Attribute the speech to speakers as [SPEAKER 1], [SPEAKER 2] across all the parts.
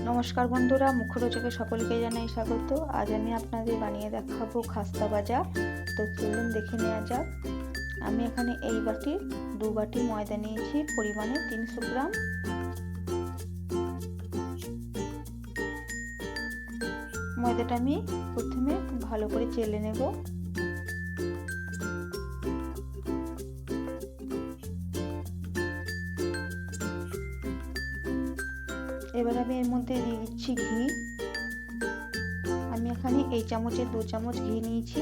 [SPEAKER 1] নমস্কার বন্ধুরা, মুখরোচকে সকলকে জানাই স্বাগত। আজ আমি আপনাদের বানিয়ে দেখাবো খাস্তা ভাজা। তো চলুন দেখে নেওয়া যাক। আমি এখানে এই বাটি, দু বাটি ময়দা নিয়েছি, পরিমাণে তিনশো গ্রাম। ময়দাটা আমি প্রথমে ভালো করে চেলে নেব। এবার আমি এর মধ্যে দিয়ে দিচ্ছি ঘি। আমি এখানে এই চামচের দু চামচ ঘি নিয়েছি।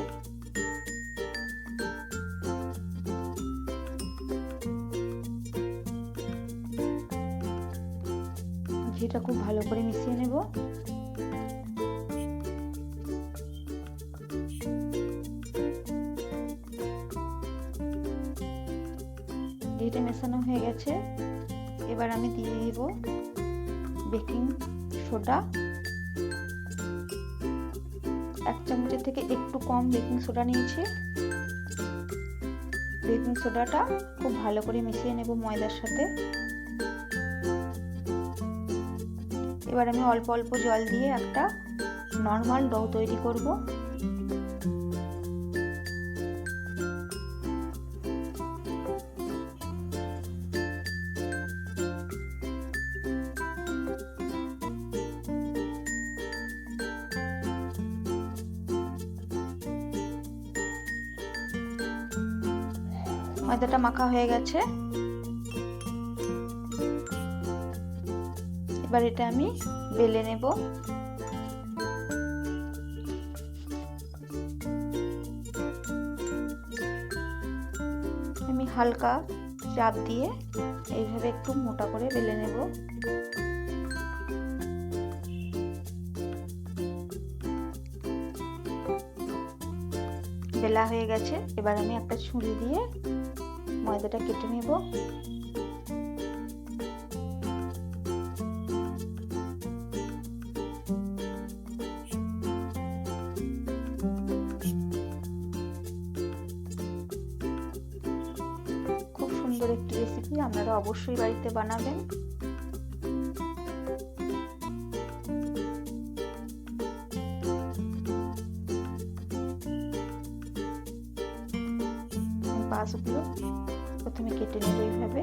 [SPEAKER 1] ঘিটা খুব ভালো করে মিশিয়ে নেব। ঘিটা মেশানো হয়ে গেছে। এবার আমি দিয়ে দিব বেকিং সোডা। এক চামচের থেকে একটু কম বেকিং সোডা নিয়েছি। বেকিং সোডাটা খুব ভালো করে মিশিয়ে নেব ময়দার সাথে। এবার আমি অল্প অল্প জল দিয়ে একটা নর্মাল ডো তৈরি করব। ময়দাটা মাখা হয়ে গেছে। এবার এটা আমি বেলে নেব। আমি হালকা চাপ দিয়ে এইভাবে একটু মোটা করে বেলে নেব। বেলা হয়ে গেছে, এবার আমি একটা ছুরি দিয়ে ময়দাটা কেটে নেব। খুব সুন্দর একটি রেসিপি আপনারা অবশ্যই বাড়িতে বানাবেন। পাশগুলো প্রথমে কেটে নেব এইভাবে।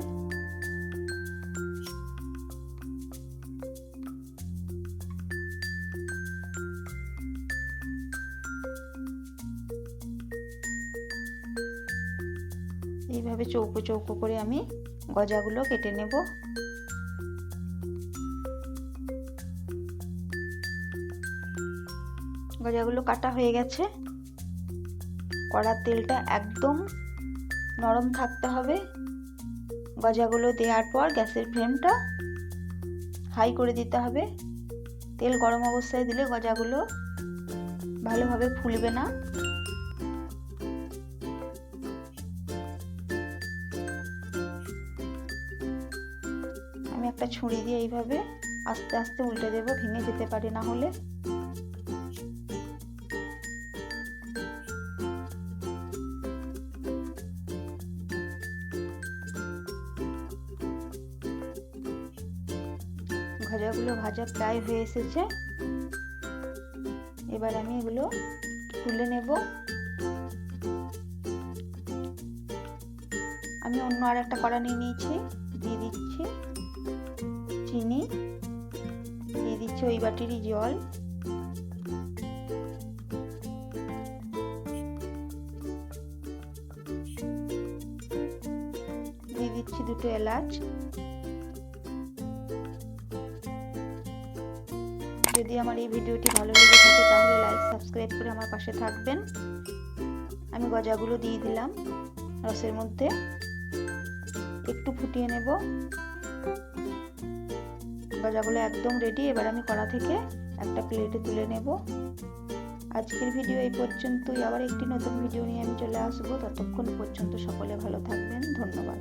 [SPEAKER 1] এইভাবে চৌকো চৌকো করে আমি গজাগুলো কেটে নেব। গজাগুলো কাটা হয়ে গেছে। কড়ার তেলটা একদম নরম থাকতে হবে। গজাগুলো দেওয়ার পর গ্যাসের ফ্লেমটা হাই করে দিতে হবে। তেল গরম অবস্থায় দিলে গজাগুলো ভালোভাবে ফুলবে না। আমি একটা ছুরি দিয়ে এইভাবে আস্তে আস্তে উল্টে দেবো, ভেঙে যেতে পারে না হলে। ভাজাগুলো ভাজা প্রায় হয়ে এসেছে। এবার আমি এগুলো তুলে নেব। আমি অন্য আর একটা কড়া নিয়ে নিয়েছি। দিয়ে দিচ্ছি চিনি। দিয়ে দিচ্ছি ওই বাটিরই জল। দিয়ে দিচ্ছি দুটো এলাচ। যদি আমার এই ভিডিওটি ভালো লেগে থাকে, তাহলে লাইক সাবস্ক্রাইব করে আমার পাশে থাকবেন। আমি গজাগুলো দিয়ে দিলাম রসের মধ্যে। একটু ফুটিয়ে নেব। গজাগুলো একদম রেডি এবার আমি কড়া থেকে একটা প্লেটে তুলে নেব। আজকের ভিডিও এই পর্যন্তই। আবার একটি নতুন ভিডিও নিয়ে আমি চলে আসব। ততক্ষণ পর্যন্ত সকলে ভালো থাকবেন। ধন্যবাদ।